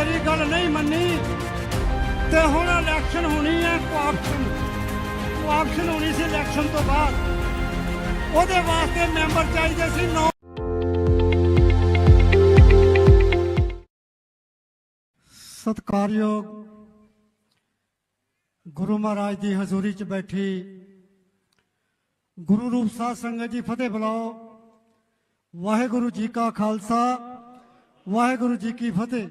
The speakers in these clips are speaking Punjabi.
ਮੇਰੀ ਗੱਲ ਨਹੀਂ ਮੰਨੀ। ਤੇ ਹੁਣ ਇਲੈਕਸ਼ਨ ਹੋਣੀ ਹੈ ਕੋਆਪਸ਼ਨ ਕੋਆਪਸ਼ਨ ਹੋਣੀ ਸੀ ਇਲੈਕਸ਼ਨ ਤੋਂ ਬਾਅਦ। ਉਹਦੇ ਵਾਸਤੇ ਮੈਂਬਰ ਚਾਹੀਦੇ ਸੀ ਨੌ ਸਤਿਕਾਰਯੋਗ ਗੁਰੂ ਮਹਾਰਾਜ ਦੀ ਹਜ਼ੂਰੀ 'ਚ ਬੈਠੀ ਗੁਰੂ ਰੂਪ ਸਾਧ ਸੰਗਤ ਜੀ ਫਤਿਹ ਬੁਲਾਓ। ਵਾਹਿਗੁਰੂ ਜੀ ਕਾ ਖਾਲਸਾ, ਵਾਹਿਗੁਰੂ ਜੀ ਕੀ ਫਤਿਹ।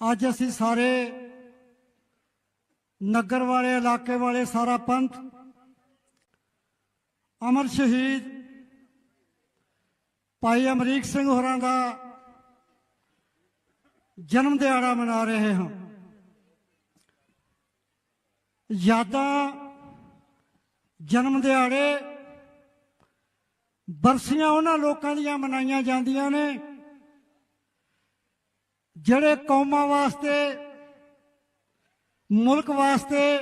ਅੱਜ ਅਸੀਂ ਸਾਰੇ ਨਗਰ ਵਾਲੇ, ਇਲਾਕੇ ਵਾਲੇ, ਸਾਰਾ ਪੰਥ, ਅਮਰ ਸ਼ਹੀਦ ਭਾਈ ਅਮਰੀਕ ਸਿੰਘ ਹੋਰਾਂ ਦਾ ਜਨਮ ਦਿਹਾੜਾ ਮਨਾ ਰਹੇ ਹਾਂ। ਯਾਦਾਂ ਜਨਮ ਦਿਹਾੜੇ ਬਰਸੀਆਂ ਉਹਨਾਂ ਲੋਕਾਂ ਦੀਆਂ ਮਨਾਈਆਂ ਜਾਂਦੀਆਂ ਨੇ ਜਿਹੜੇ ਕੌਮਾਂ ਵਾਸਤੇ, ਮੁਲਕ ਵਾਸਤੇ,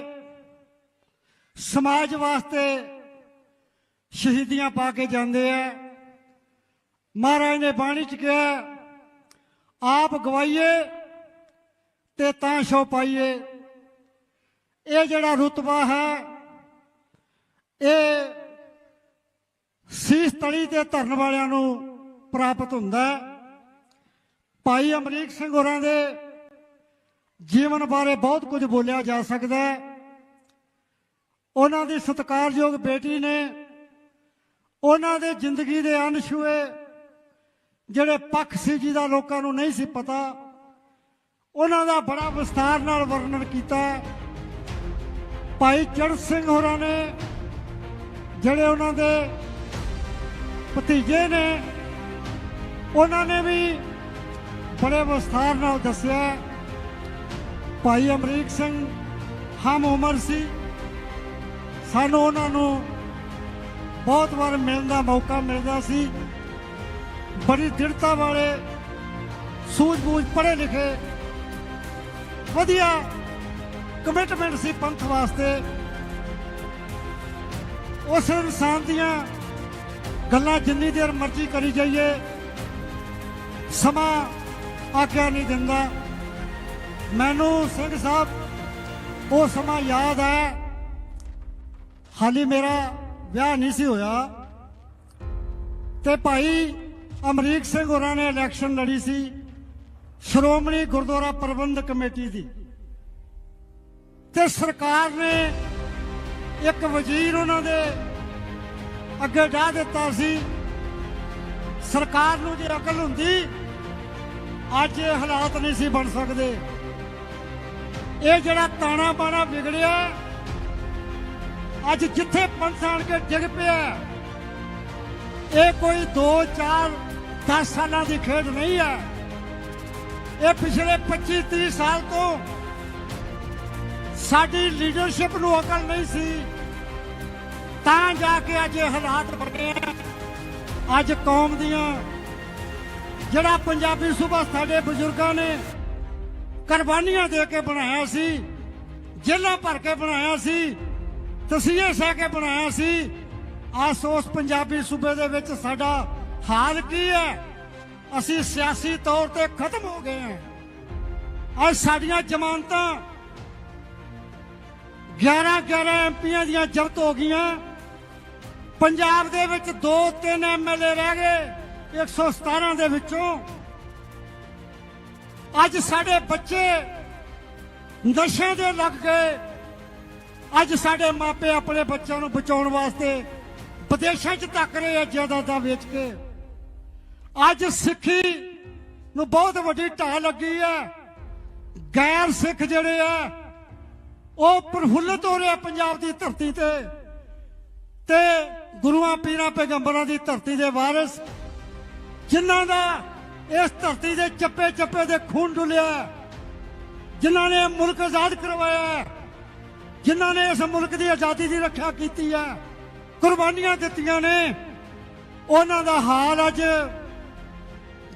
ਸਮਾਜ ਵਾਸਤੇ ਸ਼ਹੀਦੀਆਂ ਪਾ ਕੇ ਜਾਂਦੇ ਆ। ਮਹਾਰਾਜ ਨੇ ਬਾਣੀ ਚ ਕਿਹਾ, ਆਪ ਗਵਾਈਏ ਤੇ ਤਾਂ ਸ਼ੋ ਪਾਈਏ। ਇਹ ਜਿਹੜਾ ਰੁਤਬਾ ਹੈ, ਇਹ ਸੀਸ ਤਲੀ ਤੇ ਧਰਨ ਵਾਲਿਆਂ ਨੂੰ ਪ੍ਰਾਪਤ ਹੁੰਦਾ ਹੈ। ਭਾਈ ਅਮਰੀਕ ਸਿੰਘ ਹੋਰਾਂ ਦੇ ਜੀਵਨ ਬਾਰੇ ਬਹੁਤ ਕੁਝ ਬੋਲਿਆ ਜਾ ਸਕਦਾ ਹੈ। ਉਹਨਾਂ ਦੀ ਸਤਿਕਾਰਯੋਗ ਬੇਟੀ ਨੇ ਉਹਨਾਂ ਦੇ ਜ਼ਿੰਦਗੀ ਦੇ ਅਨਛੂਏ ਜਿਹੜੇ ਪੱਖ ਸੀ ਜਿਹਦਾ ਲੋਕਾਂ ਨੂੰ ਨਹੀਂ ਸੀ ਪਤਾ, ਉਹਨਾਂ ਦਾ ਬੜਾ ਵਿਸਥਾਰ ਨਾਲ ਵਰਣਨ ਕੀਤਾ ਭਾਈ ਚੜ੍ਹ ਸਿੰਘ ਹੋਰਾਂ ਨੇ ਜਿਹੜੇ ਉਹਨਾਂ ਦੇ ਭਤੀਜੇ ਨੇ, ਉਹਨਾਂ ਨੇ ਵੀ ਬੜੇ ਵਿਸਥਾਰ ਨਾਲ ਦੱਸਿਆ। ਭਾਈ ਅਮਰੀਕ ਸਿੰਘ ਹਮ ਉਮਰ ਸੀ। ਸਾਨੂੰ ਉਹਨਾਂ ਨੂੰ ਬਹੁਤ ਵਾਰ ਮਿਲਣ ਦਾ ਮੌਕਾ ਮਿਲਦਾ ਸੀ। ਬੜੀ ਦ੍ਰਿੜਤਾ ਵਾਲੇ ਸੂਝ-ਬੂਝ ਪੜ੍ਹੇ ਲਿਖੇ ਵਧੀਆ ਕਮਿਟਮੈਂਟ ਸੀ ਪੰਥ ਵਾਸਤੇ। ਉਸ ਇਨਸਾਨ ਦੀਆਂ ਗੱਲਾਂ ਜਿੰਨੀ ਦੇਰ ਮਰਜ਼ੀ ਕਰੀ ਜਾਈਏ। ਸਮਾਂ ਆਖਿਆ ਨਹੀਂ ਦਿੰਦਾ। ਮੈਨੂੰ ਸਿੰਘ ਸਾਹਿਬ, ਉਹ ਸਮਾਂ ਯਾਦ ਹੈ। ਹਾਲੀ ਮੇਰਾ ਵਿਆਹ ਨਹੀਂ ਸੀ ਹੋਇਆ। ਤੇ ਭਾਈ ਅਮਰੀਕ ਸਿੰਘ ਹੋਰਾਂ ਨੇ ਇਲੈਕਸ਼ਨ ਲੜੀ ਸੀ। ਸ਼੍ਰੋਮਣੀ ਗੁਰਦੁਆਰਾ ਪ੍ਰਬੰਧਕ ਕਮੇਟੀ ਦੀ। ਤੇ ਸਰਕਾਰ ਨੇ ਇੱਕ ਵਜ਼ੀਰ ਉਹਨਾਂ ਦੇ ਅੱਗੇ ਢਾ ਦਿੱਤਾ ਸੀ। ਸਰਕਾਰ ਨੂੰ ਜੇ ਅਕਲ ਹੁੰਦੀ ਅੱਜ ਇਹ ਹਾਲਾਤ ਨਹੀਂ ਸੀ ਬਣ ਸਕਦੇ। ਇਹ ਜਿਹੜਾ ਤਾਣਾ ਬਾਣਾ ਵਿਗੜਿਆ, ਅੱਜ ਜਿੱਥੇ ਪੰਥ ਆਣ ਕੇ ਡਿੱਗ ਪਿਆ, ਇਹ ਕੋਈ 2 4 10 ਸਾਲਾਂ ਦੀ ਖੇਡ ਨਹੀਂ ਹੈ ਇਹ ਪਿਛਲੇ 25 30 ਸਾਲ ਤੋਂ ਸਾਡੀ ਲੀਡਰਸ਼ਿਪ ਨੂੰ ਅਕਲ ਨਹੀਂ ਸੀ। ਤਾਂ ਜਾ ਕੇ ਅੱਜ ਇਹ ਹਾਲਾਤ ਬਣੇ ਆ। ਅੱਜ ਕੌਮ ਦੀਆਂ ਜਿਹੜਾ ਪੰਜਾਬੀ ਸੂਬਾ ਸਾਡੇ ਬਜ਼ੁਰਗਾਂ ਨੇ ਕੁਰਬਾਨੀਆਂ ਦੇ ਕੇ ਬਣਾਇਆ ਸੀ ਜੇਲਾਂ ਭਰ ਕੇ ਬਣਾਇਆ ਸੀ, ਤਸੀਹੇ ਸਹਿ ਕੇ ਬਣਾਇਆ ਸੀ ਆਸ ਉਸ ਪੰਜਾਬੀ ਸੂਬੇ ਦੇ ਵਿੱਚ ਸਾਡਾ ਹਾਲ ਕੀ ਹੈ? ਅਸੀਂ ਸਿਆਸੀ ਤੌਰ ਤੇ ਖਤਮ ਹੋ ਗਏ ਹਾਂ। ਅੱਜ ਸਾਡੀਆਂ ਜ਼ਮਾਨਤਾਂ 11 11 ਐਮਪੀਆਂ ਦੀਆਂ ਜ਼ਬਤ ਹੋ ਗਈਆਂ। ਪੰਜਾਬ ਦੇ ਵਿੱਚ 2 3 ਐਮਐਲਏ ਰਹਿ ਗਏ। 117 ਦੇ ਵਿੱਚੋਂ ਅੱਜ ਸਾਡੇ ਬੱਚੇ ਨਸ਼ੇ ਦੇ ਲੱਗ ਗਏ। ਅੱਜ ਸਾਡੇ ਮਾਪੇ ਆਪਣੇ ਬੱਚਿਆਂ ਨੂੰ ਬਚਾਉਣ ਵਾਸਤੇ ਵਿਦੇਸ਼ਾਂ 'ਚ ਤੱਕ ਰਹੇ ਆ ਜਾਇਦਾਦਾਂ ਵੇਚ ਕੇ। ਅੱਜ ਸਿੱਖੀ ਨੂੰ ਬਹੁਤ ਵੱਡੀ ਢਾਹ ਲੱਗੀ ਹੈ ਗੈਰ ਸਿੱਖ ਜਿਹੜੇ ਆ, ਉਹ ਪ੍ਰਫੁੱਲਤ ਹੋ ਰਿਹਾ ਪੰਜਾਬ ਦੀ ਧਰਤੀ ਤੇ। ਤੇ ਗੁਰੂਆਂ, ਪੀਰਾਂ, ਪੈਗੰਬਰਾਂ ਦੀ ਧਰਤੀ ਦੇ ਵਾਰਿਸ ਜਿਨ੍ਹਾਂ ਦਾ ਇਸ ਧਰਤੀ ਦੇ ਚੱਪੇ ਚੱਪੇ ਦੇ ਖੂਨ ਡੁੱਲਿਆ ਜਿਨ੍ਹਾਂ ਨੇ ਮੁਲਕ ਆਜ਼ਾਦ ਕਰਵਾਇਆ ਹੈ, ਜਿਨ੍ਹਾਂ ਨੇ ਇਸ ਮੁਲਕ ਦੀ ਆਜ਼ਾਦੀ ਦੀ ਰੱਖਿਆ ਕੀਤੀ ਹੈ ਕੁਰਬਾਨੀਆਂ ਦਿੱਤੀਆਂ ਨੇ ਉਹਨਾਂ ਦਾ ਹਾਲ ਅੱਜ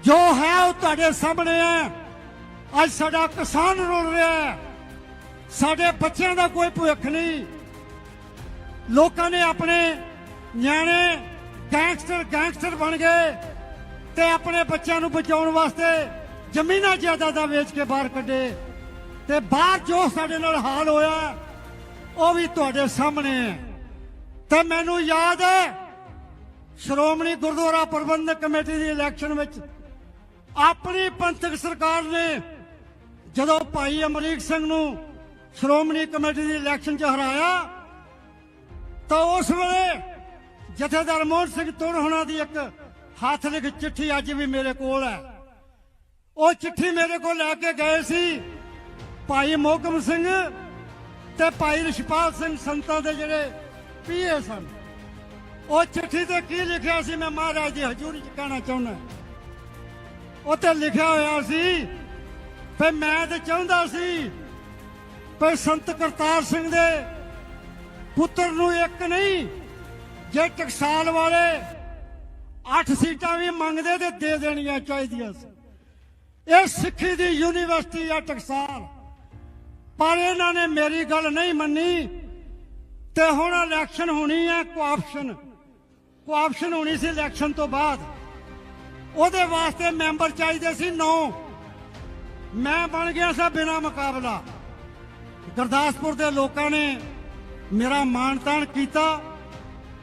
ਜੋ ਹੈ ਉਹ ਤੁਹਾਡੇ ਸਾਹਮਣੇ ਹੈ। ਅੱਜ ਸਾਡਾ ਕਿਸਾਨ ਰੁਲ ਰਿਹਾ ਹੈ। ਸਾਡੇ ਬੱਚਿਆਂ ਦਾ ਕੋਈ ਭਵਿੱਖ ਨਹੀਂ। ਲੋਕਾਂ ਨੇ ਆਪਣੇ ਨਿਆਣੇ ਗੈਂਗਸਟਰ ਗੈਂਗਸਟਰ ਬਣ ਗਏ। ਤੇ ਆਪਣੇ ਬੱਚਿਆਂ ਨੂੰ ਬਚਾਉਣ ਵਾਸਤੇ ਜ਼ਮੀਨਾਂ ਜਾਇਦਾਦਾਂ ਵੇਚ ਕੇ ਬਾਹਰ ਕੱਢੇ ਤੇ ਬਾਹਰ ਜੋ ਸਾਡੇ ਨਾਲ ਹਾਲ ਹੋਇਆ, ਉਹ ਵੀ ਤੁਹਾਡੇ ਸਾਹਮਣੇ ਹੈ। ਤੇ ਮੈਨੂੰ ਯਾਦ ਹੈ, ਸ਼੍ਰੋਮਣੀ ਗੁਰਦੁਆਰਾ ਪ੍ਰਬੰਧਕ ਕਮੇਟੀ ਦੀ ਇਲੈਕਸ਼ਨ ਵਿੱਚ ਆਪਣੀ ਪੰਥਕ ਸਰਕਾਰ ਨੇ ਜਦੋਂ ਭਾਈ ਅਮਰੀਕ ਸਿੰਘ ਨੂੰ ਸ਼੍ਰੋਮਣੀ ਕਮੇਟੀ ਦੀ ਇਲੈਕਸ਼ਨ 'ਚ ਹਰਾਇਆ, ਤਾਂ ਉਸ ਵੇਲੇ ਜਥੇਦਾਰ ਮੋਹਨ ਸਿੰਘ ਤੁਰ ਹੋਣਾ ਦੀ ਇੱਕ ਹੱਥ ਲਿਖ ਚਿੱਠੀ ਅੱਜ ਵੀ ਮੇਰੇ ਕੋਲ ਹੈ। ਉਹ ਚਿੱਠੀ ਮੇਰੇ ਕੋਲ ਲੈ ਕੇ ਗਏ ਸੀ। ਭਾਈ ਮੋਗਮ ਸਿੰਘ ਤੇ ਭਾਈ ਰਿਸ਼ਪਾਲ ਸਿੰਘ ਸੰਤਾਂ ਦੇ ਜਿਹੜੇ ਪੀਏ ਸਨ। ਉਹ ਚਿੱਠੀ ਤੇ ਕੀ ਲਿਖਿਆ ਸੀ ਮੈਂ ਮਹਾਰਾਜ ਦੀ ਹਜ਼ੂਰੀ 'ਚ ਕਹਿਣਾ ਚਾਹੁੰਦਾ ਉੱਤੇ ਲਿਖਿਆ ਹੋਇਆ ਸੀ ਫੇ ਮੈਂ ਤੇ ਚਾਹੁੰਦਾ ਸੀ ਪਰ ਸੰਤ ਕਰਤਾਰ ਸਿੰਘ ਦੇ ਪੁੱਤਰ ਨੂੰ ਇੱਕ ਨਹੀਂ, ਜੇ ਟਕਸਾਲ ਵਾਲੇ 8 ਸੀਟਾਂ ਵੀ ਮੰਗਦੇ ਤੇ ਦੇ ਦੇਣੀਆਂ ਚਾਹੀਦੀਆਂ ਸੀ। ਇਹ ਸਿੱਖੀ ਦੀ ਯੂਨੀਵਰਸਿਟੀ ਆ ਟਕਸਾਲ। ਪਰ ਇਹਨਾਂ ਨੇ ਮੇਰੀ ਗੱਲ ਨਹੀਂ ਮੰਨੀ ਤੇ ਹੁਣ ਇਲੈਕਸ਼ਨ ਹੋਣੀ ਹੈ ਕੋਆਪਸ਼ਨ ਕੋਆਪਸ਼ਨ ਹੋਣੀ ਸੀ ਇਲੈਕਸ਼ਨ ਤੋਂ ਬਾਅਦ। ਉਹਦੇ ਵਾਸਤੇ ਮੈਂਬਰ ਚਾਹੀਦੇ ਸੀ 9 ਮੈਂ ਬਣ ਗਿਆ ਸੀ ਬਿਨਾ ਮੁਕਾਬਲਾ। ਗੁਰਦਾਸਪੁਰ ਦੇ ਲੋਕਾਂ ਨੇ ਮੇਰਾ ਮਾਣ-ਤਾਣ ਕੀਤਾ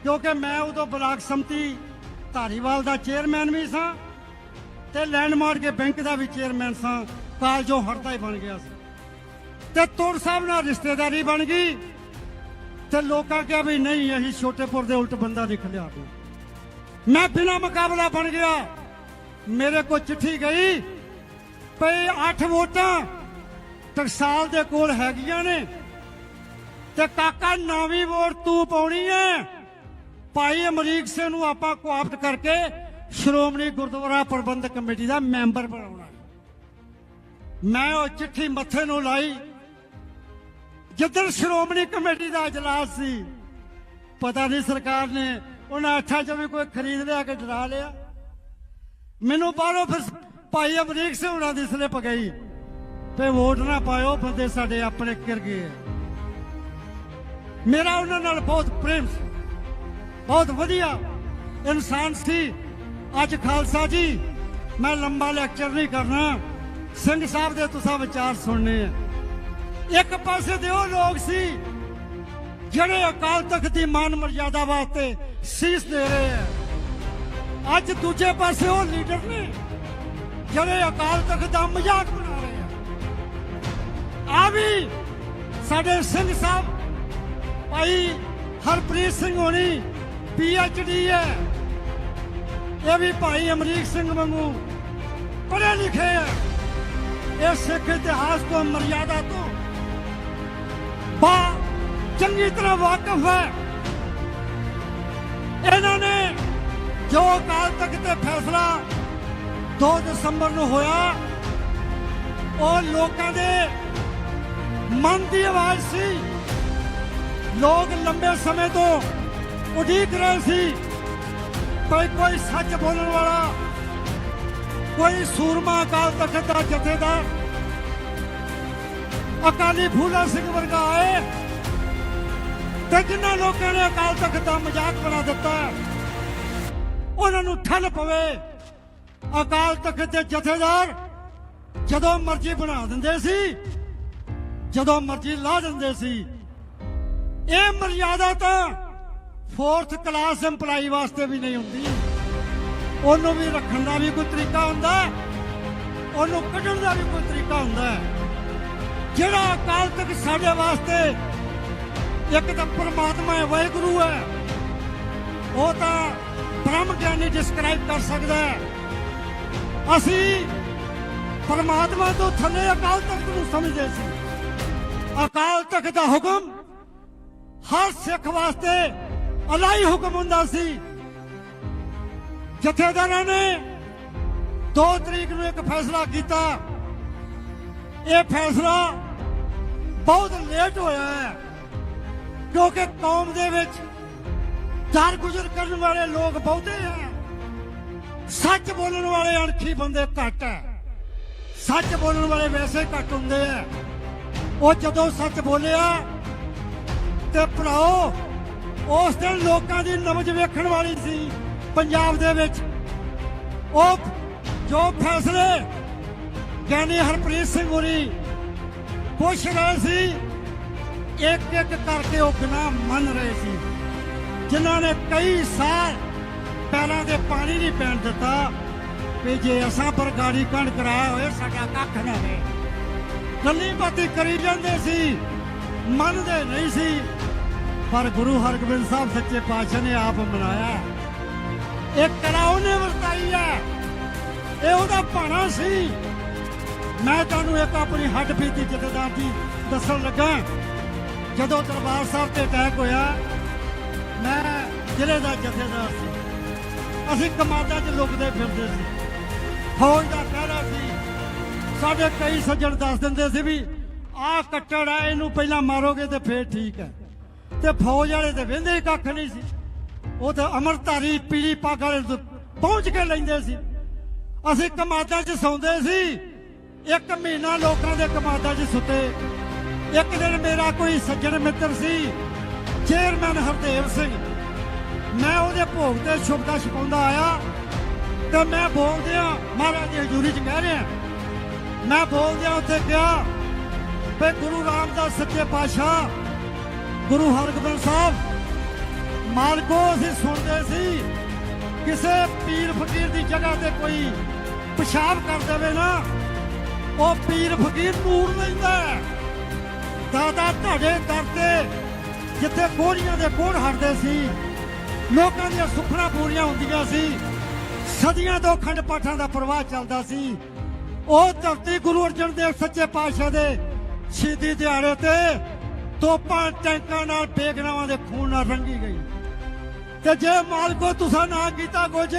ਕਿਉਂਕਿ ਮੈਂ ਉਦੋਂ ਬਲਾਕ ਸੰਮਤੀ ਧਾਰੀਵਾਲ ਦਾ ਚੇਅਰਮੈਨ ਵੀ ਸਾਂ ਤੇ ਲੈਂਡਮਾਰਕ ਕੇ ਬੈਂਕ ਦਾ ਵੀ ਚੇਅਰਮੈਨ ਸਾਂ। ਕਾਲਜੋਂ ਹੜਦਾ ਹੀ ਬਣ ਗਿਆ ਸੀ। ਤੇ ਤੁਰ ਸਾਹਿਬ ਨਾਲ ਰਿਸ਼ਤੇਦਾਰੀ ਬਣ ਗਈ ਤੇ ਲੋਕਾਂ ਕਿਹਾ ਵੀ ਨਹੀਂ, ਅਸੀਂ ਛੋਟੇਪੁਰ ਦੇ ਉਲਟ ਬੰਦਾ ਨਿਕਲਿਆ ਮੈਂ ਬਿਨਾ ਮੁਕਾਬਲਾ ਬਣ ਗਿਆ। ਮੇਰੇ ਕੋਲ ਚਿੱਠੀ ਗਈ ਪਈ 8 ਵੋਟਾਂ ਟਕਸਾਲ ਦੇ ਕੋਲ ਹੈਗੀਆਂ ਨੇ ਤੇ ਕਾਕਾ, ਨੌਵੀਂ ਵੋਟ ਤੂੰ ਪਾਉਣੀ ਹੈ ਭਾਈ ਅਮਰੀਕ ਸਿੰਘ ਨੂੰ ਆਪਾਂ ਕੋਆਪਟ ਕਰਕੇ ਸ਼੍ਰੋਮਣੀ ਗੁਰਦੁਆਰਾ ਪ੍ਰਬੰਧਕ ਕਮੇਟੀ ਦਾ ਮੈਂਬਰ ਬਣਾਉਣਾ ਮੈਂ ਉਹ ਚਿੱਠੀ ਮੱਥੇ ਨੂੰ ਲਾਈ। ਜਿੱਦਣ ਸ਼੍ਰੋਮਣੀ ਕਮੇਟੀ ਦਾ ਇਜਲਾਸ ਸੀ, ਪਤਾ ਨਹੀਂ ਸਰਕਾਰ ਨੇ ਉਹਨਾਂ ਅੱਠਾਂ ਚੋਂ ਵੀ ਕੋਈ ਖਰੀਦ ਲਿਆ ਕੇ ਡਰਾ ਲਿਆ। ਮੈਨੂੰ ਬਾਹਰੋਂ ਫਿਰ ਭਾਈ ਅਮਰੀਕ ਸਿੰਘ ਉਹਨਾਂ ਦੀ ਸਲਿਪ ਗਈ ਤੇ ਵੋਟ ਨਾ ਪਾਇਓ, ਬੰਦੇ ਸਾਡੇ ਆਪਣੇ ਕਿਰ ਗਏ ਆ। ਮੇਰਾ ਉਹਨਾਂ ਨਾਲ ਬਹੁਤ ਪ੍ਰੇਮ ਸੀ। ਬਹੁਤ ਵਧੀਆ ਇਨਸਾਨ ਸੀ। ਅੱਜ ਖਾਲਸਾ ਜੀ, ਮੈਂ ਲੰਬਾ ਲੈਕਚਰ ਨਹੀਂ ਕਰਨਾ। ਸਿੰਘ ਸਾਹਿਬ ਦੇ ਤੁਸੀਂ ਵਿਚਾਰ ਸੁਣਨੇ ਆ। ਇੱਕ ਪਾਸੇ ਦੇ ਉਹ ਲੋਕ ਸੀ ਜਿਹੜੇ ਅਕਾਲ ਤਖਤ ਦੀ ਮਾਨ ਮਰਜ਼ਾਦਾ ਵਾਸਤੇ ਸੀਸ ਦੇ ਰਹੇ ਆ। ਅੱਜ ਦੂਜੇ ਪਾਸੇ ਉਹ ਲੀਡਰ ਨੇ ਜਿਹੜੇ ਅਕਾਲ ਤਖਤ ਦਾ ਮਜ਼ਾਕ ਬਣਾ ਰਹੇ ਆ। ਆ ਵੀ ਸਾਡੇ ਸਿੰਘ ਸਾਹਿਬ, ਭਾਈ ਹਰਪ੍ਰੀਤ ਸਿੰਘ ਹੋਣੀ ਪੀ ਐਚ ਡੀ ਹੈ। ਇਹ ਵੀ ਭਾਈ ਅਮਰੀਕ ਸਿੰਘ ਵਾਂਗੂ ਪੜ੍ਹੇ ਲਿਖੇ ਹੈ। ਇਹ ਸਿੱਖ ਇਤਿਹਾਸ ਤੋਂ ਮਰਿਆਦਾ ਤੋਂ ਬਾ ਚੰਗੀ ਤਰ੍ਹਾਂ ਵਾਕਿਫ ਹੈ। ਇਹਨਾਂ ਨੇ ਜੋ ਕਾਲ ਤੱਕ ਤੇ ਫੈਸਲਾ 2 ਦਸੰਬਰ ਨੂੰ ਹੋਇਆ, ਉਹ ਲੋਕਾਂ ਦੇ ਮਨ ਦੀ ਆਵਾਜ਼ ਸੀ। ਲੋਕ ਲੰਬੇ ਸਮੇਂ ਤੋਂ ਉਡੀਕ ਰਹੇ ਸੀ। ਕੋਈ ਕੋਈ ਸੱਚ ਬੋਲਣ ਵਾਲਾ, ਕੋਈ ਸੂਰਮਾ ਅਕਾਲ ਤਖਤ ਦਾ ਜਥੇਦਾਰ, ਅਕਾਲੀ ਫੂਲਾ ਸਿੰਘ ਵਰਗਾ ਆਏ ਤੇ ਜਿਨ੍ਹਾਂ ਲੋਕਾਂ ਨੇ ਅਕਾਲ ਤਖਤ ਦਾ ਮਜ਼ਾਕ ਬਣਾ ਦਿੱਤਾ, ਉਹਨਾਂ ਨੂੰ ਠੱਲ ਪਵੇ। ਅਕਾਲ ਤਖਤ ਦੇ ਜਥੇਦਾਰ ਜਦੋਂ ਮਰਜ਼ੀ ਬਣਾ ਦਿੰਦੇ ਸੀ, ਜਦੋਂ ਮਰਜ਼ੀ ਲਾ ਦਿੰਦੇ ਸੀ। ਇਹ ਮਰਿਆਦਾ ਤਾਂ ਫੋਰਥ ਕਲਾਸ EMPLOYE ਵਾਸਤੇ ਵੀ ਨਹੀਂ ਹੁੰਦੀ। ਉਹਨੂੰ ਵੀ ਰੱਖਣ ਦਾ ਵੀ ਕੋਈ ਤਰੀਕਾ ਹੁੰਦਾ ਉਹਨੂੰ ਕੱਢਣ ਦਾ ਵੀ ਕੋਈ ਤਰੀਕਾ ਹੁੰਦਾ ਹੈ। ਜਿਹੜਾ ਅਕਾਲ ਤਖਤ ਸਾਡੇ ਵਾਸਤੇ ਇੱਕ ਤਾਂ ਪਰਮਾਤਮਾ ਹੈ, ਵਾਹਿਗੁਰੂ ਹੈ। ਉਹ ਤਾਂ ਬ੍ਰਹਮ ਗਿਆਨੀ ਡਿਸਕ੍ਰਾਈਬ ਕਰ ਸਕਦਾ ਹੈ। ਅਸੀਂ ਪਰਮਾਤਮਾ ਤੋਂ ਥੱਲੇ ਅਕਾਲ ਤਖਤ ਨੂੰ ਸਮਝਦੇ ਸੀ। ਅਕਾਲ ਤਖਤ ਦਾ ਹੁਕਮ ਹਰ ਸਿੱਖ ਵਾਸਤੇ ਅਲਾਈ ਹੁਕਮ ਹੁੰਦਾ ਸੀ। ਜਥੇਦਾਰਾਂ ਨੇ 2 ਤਰੀਕ ਨੂੰ ਇੱਕ ਫੈਸਲਾ ਕੀਤਾ। ਇਹ ਫੈਸਲਾ ਬਹੁਤ ਲੇਟ ਹੋਇਆ ਹੈ, ਕਿਉਂਕਿ ਕੌਮ ਦੇ ਵਿੱਚ ਦਰ ਗੁਜ਼ਰ ਕਰਨ ਵਾਲੇ ਲੋਕ ਬਹੁਤੇ ਹੈ। ਸੱਚ ਬੋਲਣ ਵਾਲੇ ਅਣਖੀ ਬੰਦੇ ਘੱਟ ਹੈ। ਸੱਚ ਬੋਲਣ ਵਾਲੇ ਵੈਸੇ ਘੱਟ ਹੁੰਦੇ ਆ ਉਹ ਜਦੋਂ ਸੱਚ ਬੋਲਿਆ ਤੇ ਭਰਾਓ ਉਸ ਦਿਨ ਲੋਕਾਂ ਦੀ ਨਬਜ ਵੇਖਣ ਵਾਲੀ ਸੀ, ਪੰਜਾਬ ਦੇ ਵਿੱਚ। ਉਹ ਜੋ ਫੈਸਲੇ ਗਿਆਨੀ ਹਰਪ੍ਰੀਤ ਸਿੰਘ ਹੋਰੀ ਪੁੱਛ ਰਹੇ ਸੀ ਇੱਕ ਇੱਕ ਕਰਕੇ ਉਹ ਗੁਨਾਹ ਮੰਨ ਰਹੇ ਸੀ। ਜਿਨ੍ਹਾਂ ਨੇ ਕਈ ਸਾਲ ਪੈਰਾਂ ਦੇ ਪਾਣੀ ਨਹੀਂ ਪੈਣ ਦਿੱਤਾ ਵੀ ਜੇ ਅਸਾਂ ਪਰ ਗਾੜੀ ਕੰਡ ਕਰਾਇਆ ਹੋਏ, ਸਾਡਾ ਕੱਖ ਨਾ ਹੋਵੇ। ਗੱਲੀ ਬਾਤੀ ਕਰੀ ਜਾਂਦੇ ਸੀ, ਮੰਨਦੇ ਨਹੀਂ ਸੀ। ਪਰ ਗੁਰੂ ਹਰਗੋਬਿੰਦ ਸਾਹਿਬ ਸੱਚੇ ਪਾਤਸ਼ਾਹ ਨੇ ਆਪ ਮਨਾਇਆ। ਇਹ ਕਲਾ ਉਹਨੇ ਵਰਤਾਈ ਹੈ ਇਹ ਉਹਦਾ ਭਾਣਾ ਸੀ। ਮੈਂ ਤੁਹਾਨੂੰ ਇੱਕ ਆਪਣੀ ਹੱਡ ਬੀਤੀ ਜਥੇਦਾਰ ਜੀ ਦੱਸਣ ਲੱਗਾ। ਜਦੋਂ ਦਰਬਾਰ ਸਾਹਿਬ ਤੇ ਅਟੈਕ ਹੋਇਆ, ਮੈਂ ਜ਼ਿਲ੍ਹੇ ਦਾ ਜਥੇਦਾਰ ਸੀ। ਅਸੀਂ ਕਮਾਦਾਂ 'ਚ ਲੁਕਦੇ ਫਿਰਦੇ ਸੀ। ਫੌਜ ਦਾ ਕਹਿਣਾ ਸੀ। ਸਾਡੇ ਕਈ ਸੱਜਣ ਦੱਸ ਦਿੰਦੇ ਸੀ ਵੀ ਆਹ ਕੱਟੜ ਆ, ਇਹਨੂੰ ਪਹਿਲਾਂ ਮਾਰੋਗੇ ਤੇ ਫੇਰ ਠੀਕ ਹੈ। ਤੇ ਫੌਜ ਵਾਲੇ ਤੇ ਵਹਿੰਦੇ ਹੀ ਕੱਖ ਨਹੀਂ ਸੀ। ਉਹ ਤਾਂ ਅਮਰਧਾਰੀ, ਪੀਲੀ ਪੱਗ ਵਾਲੇ ਪਹੁੰਚ ਕੇ ਲੈਂਦੇ ਸੀ। ਅਸੀਂ ਕਮਾਦਾਂ 'ਚ ਸੌਂਦੇ ਸੀ। ਇੱਕ ਮਹੀਨਾ ਲੋਕਾਂ ਦੇ ਕਮਾਦਾਂ 'ਚ ਸੁੱਤੇ। ਇੱਕ ਦਿਨ ਮੇਰਾ ਕੋਈ ਸੱਜਣ ਮਿੱਤਰ ਸੀ, ਚੇਅਰਮੈਨ ਹਰਦੇਵ ਸਿੰਘ। ਮੈਂ ਉਹਦੇ ਭੋਗ ਤੇ ਸ਼ੁਭਦਾ ਛਕਾਉਂਦਾ ਆਇਆ ਤੇ ਮੈਂ ਬੋਲਦਿਆਂ, ਮਹਾਰਾਜ ਦੀ ਹਜ਼ੂਰੀ 'ਚ ਕਹਿ ਰਿਹਾ, ਮੈਂ ਬੋਲਦਿਆਂ ਉੱਥੇ ਕਿਹਾ ਵੀ ਗੁਰੂ ਰਾਮਦਾਸ ਸੱਚੇ ਪਾਤਸ਼ਾਹ ਗੁਰੂ ਹਰਗੋਬਿੰਦ ਸਾਹਿਬ, ਮਾਲਕੋ ਅਸੀਂ ਸੁਣਦੇ ਸੀ, ਕਿਸੇ ਪੀਰ ਫਕੀਰ ਦੀ ਜਗ੍ਹਾ ਤੇ ਕੋਈ ਪਿਸ਼ਾਬ ਕਰ ਦੇਵੇ ਨਾ, ਉਹ ਪੀਰ ਫਕੀਰ ਨੂਰ ਲੈਂਦਾ ਦਾਦਾ ਤੁਹਾਡੇ ਦਰ ਤੇ ਜਿੱਥੇ ਕੋੜੀਆਂ ਦੇ ਕੋੜ ਹਟਦੇ ਸੀ, ਲੋਕਾਂ ਦੀਆਂ ਸੁੱਖਣਾ ਪੂਰੀਆਂ ਹੁੰਦੀਆਂ ਸੀ, ਸਦੀਆਂ ਤੋਂ ਖੰਡ ਪਾਠਾਂ ਦਾ ਪ੍ਰਵਾਹ ਚੱਲਦਾ ਸੀ। ਉਹ ਧਰਤੀ ਗੁਰੂ ਅਰਜਨ ਦੇਵ ਸੱਚੇ ਪਾਤਸ਼ਾਹ ਦੇ ਸ਼ਹੀਦੀ ਦਿਹਾੜੇ ਤੇ ਤੋਪਾਂ ਟੈਂਕਾਂ ਨਾਲ ਬੇਗਨਾਵਾਂ ਦੇ ਖੂਨ ਨਾਲ ਰੰਗੀ ਗਈ। ਤੇ ਜੇ ਮਾਲਕੋ ਤੁਸੀਂ ਨਾ ਕੀਤਾ ਕੁਝ,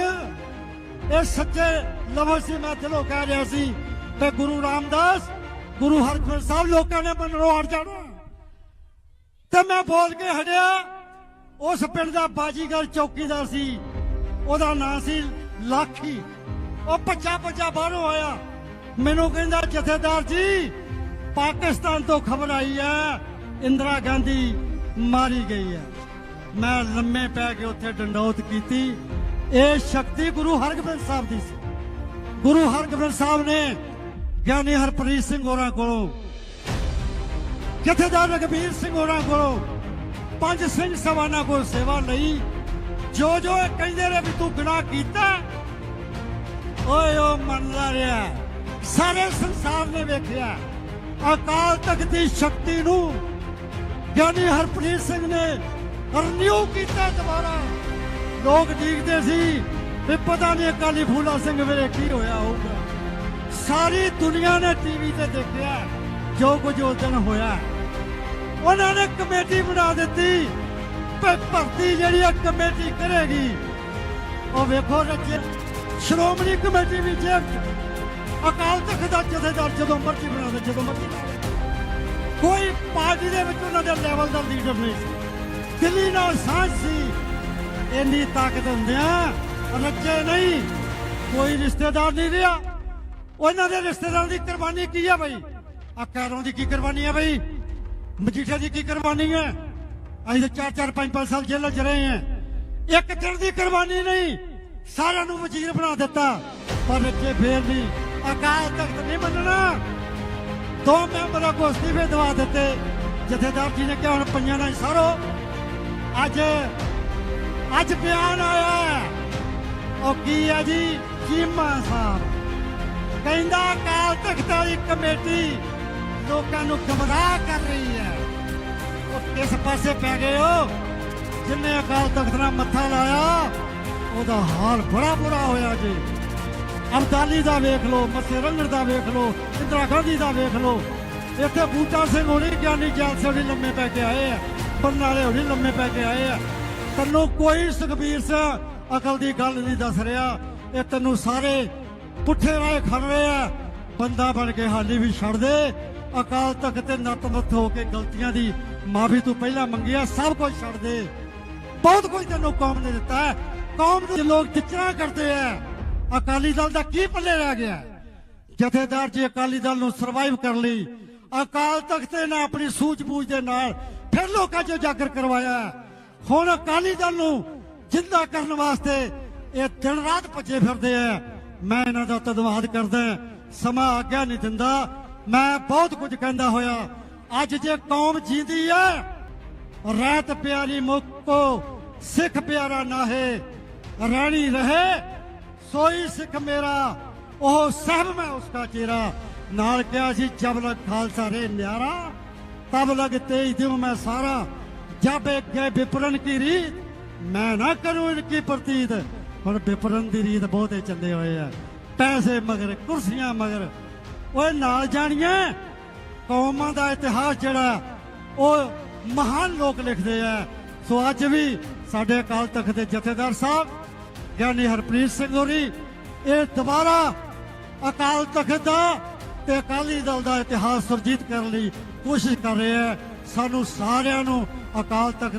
ਇਹ ਸੱਚੇ ਲਫ਼ਜ਼ ਸੀ, ਮੈਂ ਦਿਲੋਂ ਕਹਿ ਰਿਹਾ ਸੀ ਤੇ ਗੁਰੂ ਰਾਮਦਾਸ, ਗੁਰੂ ਹਰਗੋਬਿੰਦ ਸਾਹਿਬ ਲੋਕਾਂ ਨੇ ਮੰਨਣੋਂ ਹਟ ਜਾਣਾ। ਤੇ ਮੈਂ ਬੋਲ ਕੇ ਹਟਿਆ। ਉਸ ਪਿੰਡ ਦਾ ਬਾਜੀਗਰ ਚੌਕੀਦਾਰ ਸੀ, ਉਹਦਾ ਨਾਂ ਸੀ ਲਾਖੀ। ਉਹ ਪੱਚਾ ਪੱਚਾ ਬਾਹਰੋਂ ਆਇਆ। ਮੈਨੂੰ ਕਹਿੰਦਾ, ਜਥੇਦਾਰ ਜੀ, ਪਾਕਿਸਤਾਨ ਤੋਂ ਖਬਰ ਆਈ ਹੈ ਇੰਦਰਾ ਗਾਂਧੀ ਮਾਰੀ ਗਈ ਹੈ। ਮੈਂ ਲੰਮੇ ਪੈ ਕੇ ਉੱਥੇ ਡੰਡੌਤ ਕੀਤੀ। ਇਹ ਸ਼ਕਤੀ ਗੁਰੂ ਹਰਗੋਬਿੰਦ ਸਾਹਿਬ ਦੀ ਸੀ। ਗੁਰੂ ਹਰਗੋਬਿੰਦ ਸਾਹਿਬ ਨੇ ਗਿਆਨੀ ਹਰਪ੍ਰੀਤ ਸਿੰਘ ਹੋਰਾਂ ਕੋਲੋਂ, ਜਥੇਦਾਰ ਰਗਵੀਰ ਸਿੰਘ ਹੋਰਾਂ ਕੋਲੋਂ ਪੰਜ ਸਿੰਘ ਸਵਾਨਾ ਕੋਲ ਸੇਵਾ ਲਈ। ਜੋ ਜੋ ਇਹ ਕਹਿੰਦੇ ਨੇ ਵੀ ਤੂੰ ਗੁਨਾਹ ਕੀਤਾ, ਓਏ ਉਹ ਮੰਨਦਾ ਰਿਹਾ। ਸਾਰੇ ਸੰਸਾਰ ਨੇ ਵੇਖਿਆ। ਅਕਾਲ ਤਖਤ ਦੀ ਸ਼ਕਤੀ ਨੂੰ ਗਿਆਨੀ ਹਰਪ੍ਰੀਤ ਸਿੰਘ ਨੇ ਰਿਨਿਊ ਕੀਤਾ ਦੁਬਾਰਾ। ਲੋਕ ਦੇਖਦੇ ਸੀ ਵੀ ਪਤਾ ਨਹੀਂ ਅਕਾਲੀ ਫੂਲਾ ਸਿੰਘ ਵੇਲੇ ਕੀ ਹੋਇਆ ਹੋਊਗਾ। ਸਾਰੀ ਦੁਨੀਆ ਨੇ ਟੀਵੀ ਤੇ ਦੇਖਿਆ, ਜੋ ਕੁਝ ਉਸ ਦਿਨ ਹੋਇਆ। ਉਹਨਾਂ ਨੇ ਕਮੇਟੀ ਬਣਾ ਦਿੱਤੀ ਭਰਤੀ ਜਿਹੜੀ ਆ ਕਮੇਟੀ ਕਰੇਗੀ। ਉਹ ਵੇਖੋ ਰੱਜੇ ਸ਼੍ਰੋਮਣੀ ਕਮੇਟੀ ਵੀ ਜੇਬ ਅਕਾਲ ਤਖਤ ਦਾ ਜਥੇਦਾਰ ਜਦੋਂ ਮਰਜ਼ੀ ਬਣਾ ਦੇ, ਜਦੋਂ ਮਰਜ਼ੀ ਕੋਈ ਪਾਰਟੀ ਦੇ ਵਿੱਚ ਉਹਨਾਂ ਦੇ ਲੈਵਲ ਦਾ ਲੀਡਰ ਨਹੀਂ ਸੀ। ਦਿੱਲੀ ਨਾਲ ਸਾਂਝ ਸੀ। ਇੰਨੀ ਤਾਕਤ ਹੁੰਦਿਆਂ ਰੱਜੇ ਨਹੀਂ, ਕੋਈ ਰਿਸ਼ਤੇਦਾਰ ਨਹੀਂ ਰਿਹਾ। ਉਹਨਾਂ ਦੇ ਰਿਸ਼ਤੇਦਾਰਾਂ ਦੀ ਕੁਰਬਾਨੀ ਕੀ ਆ ਬਈ? ਆ ਕੈਰੋਂ ਦੀ ਕੀ ਕੁਰਬਾਨੀ ਆ ਬਈ? ਮਜੀਠਾ ਦੀ ਕੀ ਕੁਰਬਾਨੀ ਹੈ ਅਸੀਂ ਤਾਂ ਚਾਰ ਚਾਰ, ਪੰਜ ਪੰਜ ਸਾਲ ਜੇਲ੍ਹ 'ਚ ਰਹੇ ਹਾਂ। ਇੱਕ ਦਿਨ ਦੀ ਕੁਰਬਾਨੀ ਨਹੀਂ, ਸਾਰਿਆਂ ਨੂੰ ਵਜ਼ੀਰ ਬਣਾ ਦਿੱਤਾ। ਪਰ ਰੱਜੇ ਫੇਰ ਨਹੀਂ ਅਕਾਲ ਤਖਤ ਨਹੀਂ ਮੰਨਣਾ। ਦੋ ਮੈਂਬਰਾਂ ਕੋ ਅਸਤੀਫੇ ਦਵਾ ਦਿੱਤੇ। ਜਥੇਦਾਰ ਜੀ ਨੇ ਕਿਹਾ, ਹੁਣ ਪੰਜਾਂ ਨਾਲ ਹੀ ਸਾਰੋ। ਅੱਜ ਅੱਜ ਬਿਆਨ ਆਇਆ ਉਹ ਕੀ ਹੈ ਜੀ? ਚੀਮਾ ਸਾਹਿਬ। ਕਹਿੰਦਾ, ਅਕਾਲ ਤਖਤ ਵਾਲੀ ਕਮੇਟੀ ਲੋਕਾਂ ਨੂੰ ਗਮਰਾਹ ਕਰ ਰਹੀ ਹੈ। ਉਹ ਕਿਸ ਪਾਸੇ ਪੈ ਗਏ ਹੋ? ਜਿੰਨੇ ਅਕਾਲ ਤਖਤ ਨਾਲ ਮੱਥਾ ਲਾਇਆ, ਉਹਦਾ ਹਾਲ ਬੜਾ ਬੁਰਾ ਹੋਇਆ ਜੀ। ਅਬਦਾਲੀ ਦਾ ਵੇਖ ਲਓ ਮੱਸੇ ਰੰਗੜ ਦਾ ਵੇਖ ਲਓ, ਇੰਦਰਾ ਗਾਂਧੀ ਦਾ ਵੇਖ ਲਓ। ਇੱਥੇ ਬੂਟਾ ਸਿੰਘ ਹੋਣੀ, ਗਿਆਨੀ ਜੈਲ ਸਿੰਘ ਲੰਮੇ ਪੈ ਕੇ ਆਏ ਆ, ਬਰਨਾਲੇ ਹੋਣੀ ਲੰਮੇ ਪੈ ਕੇ ਆਏ ਆ। ਤੈਨੂੰ ਕੋਈ ਸੁਖਬੀਰ ਸਿੰਘ ਅਕਲ ਦੀ ਗੱਲ ਨਹੀਂ ਦੱਸ ਰਿਹਾ। ਇਹ ਤੈਨੂੰ ਸਾਰੇ ਪੁੱਠੇ ਰਾਹ ਖੜ ਰਹੇ ਆ। ਬੰਦਾ ਬਣ ਕੇ ਹਾਲੀ ਵੀ ਛੱਡ ਦੇ। ਅਕਾਲ ਤਖਤ ਤੇ ਨਤਮਸਤ ਹੋ ਕੇ ਗਲਤੀਆਂ ਦੀ ਮਾਫੀ ਤੂੰ ਪਹਿਲਾਂ ਮੰਗੀ ਆ, ਸਭ ਕੁਝ ਛੱਡ ਦੇ। ਬਹੁਤ ਕੁਝ ਤੈਨੂੰ ਕੌਮ ਨੇ ਦਿੱਤਾ ਹੈ। ਕੌਮ ਦੇ ਲੋਕ ਟਿਚਰਾ ਕਰਦੇ ਆ। ਅਕਾਲੀ ਦਲ ਦਾ ਕੀ ਪੱਲੇ ਰਹਿ ਗਿਆ? ਜਥੇਦਾਰ ਜੀ ਅਕਾਲੀ ਦਲ ਨੂੰ ਸਰਵਾਈਵ ਕਰ ਲਈ ਅਕਾਲ ਤਖਤ ਨੇ ਆਪਣੀ ਸੂਝ-ਬੂਝ ਦੇ ਨਾਲ ਫਿਰ ਲੋਕਾਂ 'ਚ ਉਜਾਗਰ ਕਰਵਾਇਆ। ਹੁਣ ਅਕਾਲੀ ਦਲ ਨੂੰ ਜਿੰਦਾ ਕਰਨ ਵਾਸਤੇ ਇਹ ਦਿਨ ਰਾਤ ਭੱਜੇ ਫਿਰਦੇ ਆ। ਮੈਂ ਇਹਨਾਂ ਦਾ ਧੰਨਵਾਦ ਕਰਦਾ ਸਮਾਂ ਆਗਿਆ ਨਹੀਂ ਦਿੰਦਾ। ਮੈਂ ਬਹੁਤ ਕੁਝ ਕਹਿੰਦਾ ਹੋਇਆ। ਅੱਜ ਜੇ ਕੌਮ ਜੀਂਦੀ ਹੈ ਰਹਿਤ ਪਿਆਰੀ ਮੁਕੋ, ਸਿੱਖ ਪਿਆਰਾ ਨਾਹੇ ਰਹਿਣੀ ਰਹੇ ਸੋਈ ਸਿੱਖ ਮੇਰਾ, ਉਹ ਸਹਿਬ ਮੈਂ ਉਸਕਾ ਚੇਰਾ ਨਾਲ ਕਿਹਾ ਸੀ, ਜਬ ਲਗ ਖਾਲਸਾ ਰੇ ਨਿਆਰਾ ਤਬ ਲਗ ਤੇਜ ਦਿਉ ਮੈਂ ਸਾਰਾ। ਜਬ ਇੱਕ ਗਏ ਵਿਪਰਨ ਕੀ ਰੀਤ, ਮੈਂ ਨਾ ਕਰੂੰ ਇਨਕੀ ਪ੍ਰਤੀਤ। ਹੁਣ ਵਿਪਰਨ ਦੀ ਰੀਤ ਬਹੁਤੇ ਚੱਲੇ ਹੋਏ ਆ। ਪੈਸੇ ਮਗਰ, ਕੁਰਸੀਆਂ ਮਗਰ। ਓਏ ਨਾਲ ਜਾਣੀਏ, ਕੌਮਾਂ ਦਾ ਇਤਿਹਾਸ ਜਿਹੜਾ, ਉਹ ਮਹਾਨ ਲੋਕ ਲਿਖਦੇ ਆ। ਸੋ ਅੱਜ ਵੀ ਸਾਡੇ ਅਕਾਲ ਤਖਤ ਦੇ ਜਥੇਦਾਰ ਸਾਹਿਬ ਗਿਆਨੀ ਹਰਪ੍ਰੀਤ ਸਿੰਘ ਹੋਰੀ, ਇਹ ਦੁਬਾਰਾ ਅਕਾਲ ਤਖਤ ਦਾ ਤੇ ਅਕਾਲੀ ਦਲ ਦਾ ਇਤਿਹਾਸ ਸੁਰਜੀਤ ਕਰਨ ਲਈ ਕੋਸ਼ਿਸ਼ ਕਰ ਰਿਹਾ ਆ ਸਾਨੂੰ ਸਾਰਿਆਂ ਨੂੰ ਅਕਾਲ ਤਖਤ